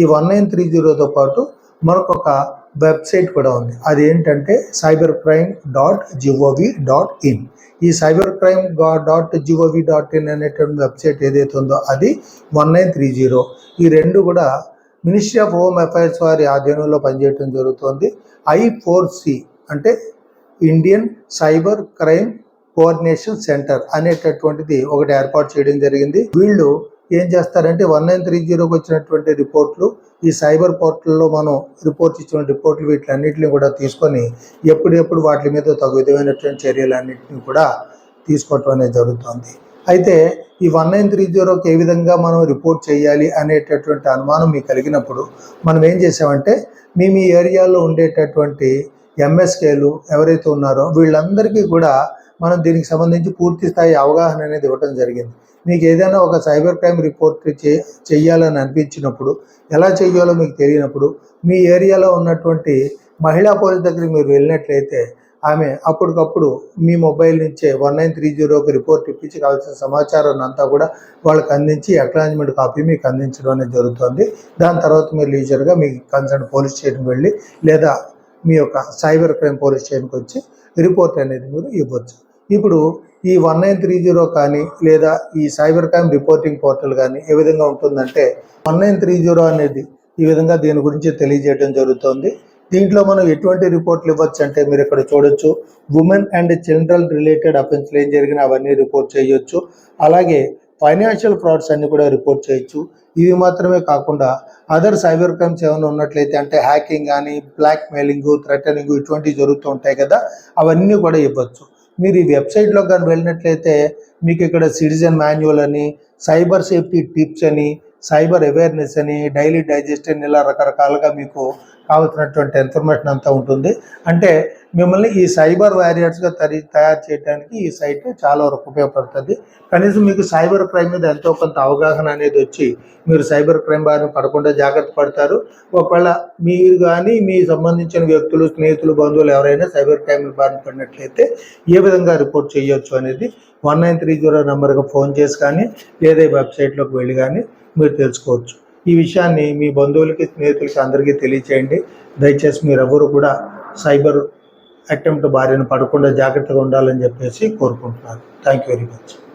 ఈ one nine three జీరోతో పాటు మనకొక వెబ్సైట్ కూడా ఉంది. అది ఏంటంటే cyber crime dot GOV dot in ఈ cyber crime dot GOV dot in అనేటువంటి వెబ్సైట్ ఏదైతే ఉందో అది వన్ నైన్ త్రీ జీరో. ఈ రెండు కూడా మినిస్ట్రీ ఆఫ్ హోమ్ అఫైర్స్ వారి ఆధ్వర్యంలో పనిచేయడం జరుగుతుంది. ఐ ఫోర్ సి అంటే Indian cyber crime coordination centre అనేటటువంటిది ఒకటి ఏర్పాటు చేయడం జరిగింది. వీళ్ళు ఏం చేస్తారంటే వన్ నైన్ త్రీ జీరోకి వచ్చినటువంటి రిపోర్ట్లు ఈ సైబర్ పోర్టల్లో మనం రిపోర్ట్ ఇచ్చిన రిపోర్ట్లు వీటిలన్నింటినీ కూడా తీసుకొని ఎప్పుడెప్పుడు వాటి మీద తగు విధమైనటువంటి చర్యలన్నింటినీ కూడా తీసుకోవటం అనేది జరుగుతుంది. అయితే ఈ వన్ నైన్ త్రీ జీరోకి ఏ విధంగా మనం రిపోర్ట్ చేయాలి అనేటటువంటి అనుమానం మీకు కలిగినప్పుడు మనం ఏం చేసామంటే మీ మీ ఏరియాలో ఉండేటటువంటి ఎంఎస్కేలు ఎవరైతే ఉన్నారో వీళ్ళందరికీ కూడా మనం దీనికి సంబంధించి పూర్తి స్థాయి అవగాహన అనేది ఇవ్వడం జరిగింది. మీకు ఏదైనా ఒక సైబర్ క్రైమ్ రిపోర్ట్ చే చెయ్యాలని అనిపించినప్పుడు ఎలా చేయాలో మీకు తెలియనప్పుడు మీ ఏరియాలో ఉన్నటువంటి మహిళా పోలీస్ దగ్గరికి మీరు వెళ్ళినట్లయితే ఆమె అప్పటికప్పుడు మీ మొబైల్ నుంచే వన్ నైన్ త్రీ జీరోకి రిపోర్ట్ ఇప్పించి కావాల్సిన సమాచారాన్ని అంతా కూడా వాళ్ళకి అందించి అక్నాలజ్మెంట్ కాపీ మీకు అందించడం అనేది జరుగుతుంది. దాని తర్వాత మీరు లీజర్గా మీ కన్సర్న్ పోలీస్ స్టేషన్కి వెళ్ళి లేదా మీ యొక్క సైబర్ క్రైమ్ పోలీస్ స్టేషన్కి వచ్చి రిపోర్ట్ అనేది మీరు ఇవ్వచ్చు. ఇప్పుడు ఈ వన్ నైన్ త్రీ జీరో కానీ లేదా ఈ సైబర్ క్రైమ్ రిపోర్టింగ్ పోర్టల్ కానీ ఏ విధంగా ఉంటుందంటే వన్ నైన్ త్రీ జీరో అనేది ఈ విధంగా దీని గురించి తెలియజేయడం జరుగుతుంది. దీంట్లో మనం ఎటువంటి రిపోర్ట్లు ఇవ్వచ్చు అంటే మీరు ఇక్కడ చూడొచ్చు. ఉమెన్ అండ్ చిల్డ్రన్ రిలేటెడ్ అఫెన్స్లు ఏం జరిగినా అవన్నీ రిపోర్ట్ చేయొచ్చు. అలాగే ఫైనాన్షియల్ ఫ్రాడ్స్ అన్ని కూడా రిపోర్ట్ చేయొచ్చు. ఇవి మాత్రమే కాకుండా అదర్ సైబర్ క్రైమ్స్ ఏమైనా ఉన్నట్లయితే అంటే హ్యాకింగ్ కానీ బ్లాక్ మెయిలింగ్ థ్రెటనింగ్ ఇటువంటివి జరుగుతూ ఉంటాయి కదా అవన్నీ కూడా ఇవ్వచ్చు. మీరు ఈ వెబ్సైట్లో కానీ వెళ్ళినట్లయితే మీకు ఇక్కడ సిటిజన్ మాన్యువల్ అని సైబర్ సేఫ్టీ టిప్స్ అని సైబర్ అవేర్నెస్ అని డైలీ డైజెస్ట్ అని ఇలా రకరకాలుగా మీకు కావాల్సినటువంటి ఇన్ఫర్మేషన్ అంతా ఉంటుంది. అంటే మిమ్మల్ని ఈ సైబర్ వారియర్స్గా తరి తయారు చేయడానికి ఈ సైట్ చాలా వరకు ఉపయోగపడుతుంది. కనీసం మీకు సైబర్ క్రైమ్ మీద ఎంతో కొంత అవగాహన అనేది వచ్చి మీరు సైబర్ క్రైమ్ బారిన పడకుండా జాగ్రత్త పడతారు. ఒకవేళ మీరు కానీ మీ సంబంధించిన వ్యక్తులు స్నేహితులు బంధువులు ఎవరైనా సైబర్ క్రైమ్ బారిన పడినట్లయితే ఏ విధంగా రిపోర్ట్ చేయొచ్చు అనేది వన్ నైన్ త్రీ జీరో నెంబర్కి ఫోన్ చేసి కానీ లేదా వెబ్సైట్లోకి వెళ్ళి కానీ మీరు తెలుసుకోవచ్చు. ఈ విషయాన్ని మీ బంధువులకి స్నేహితులకి అందరికీ తెలియచేయండి. దయచేసి మీరెవరు కూడా సైబర్ అటెంప్ట్ భార్యను పడకుండా జాగ్రత్తగా ఉండాలని చెప్పేసి కోరుకుంటున్నాను. Thank you very much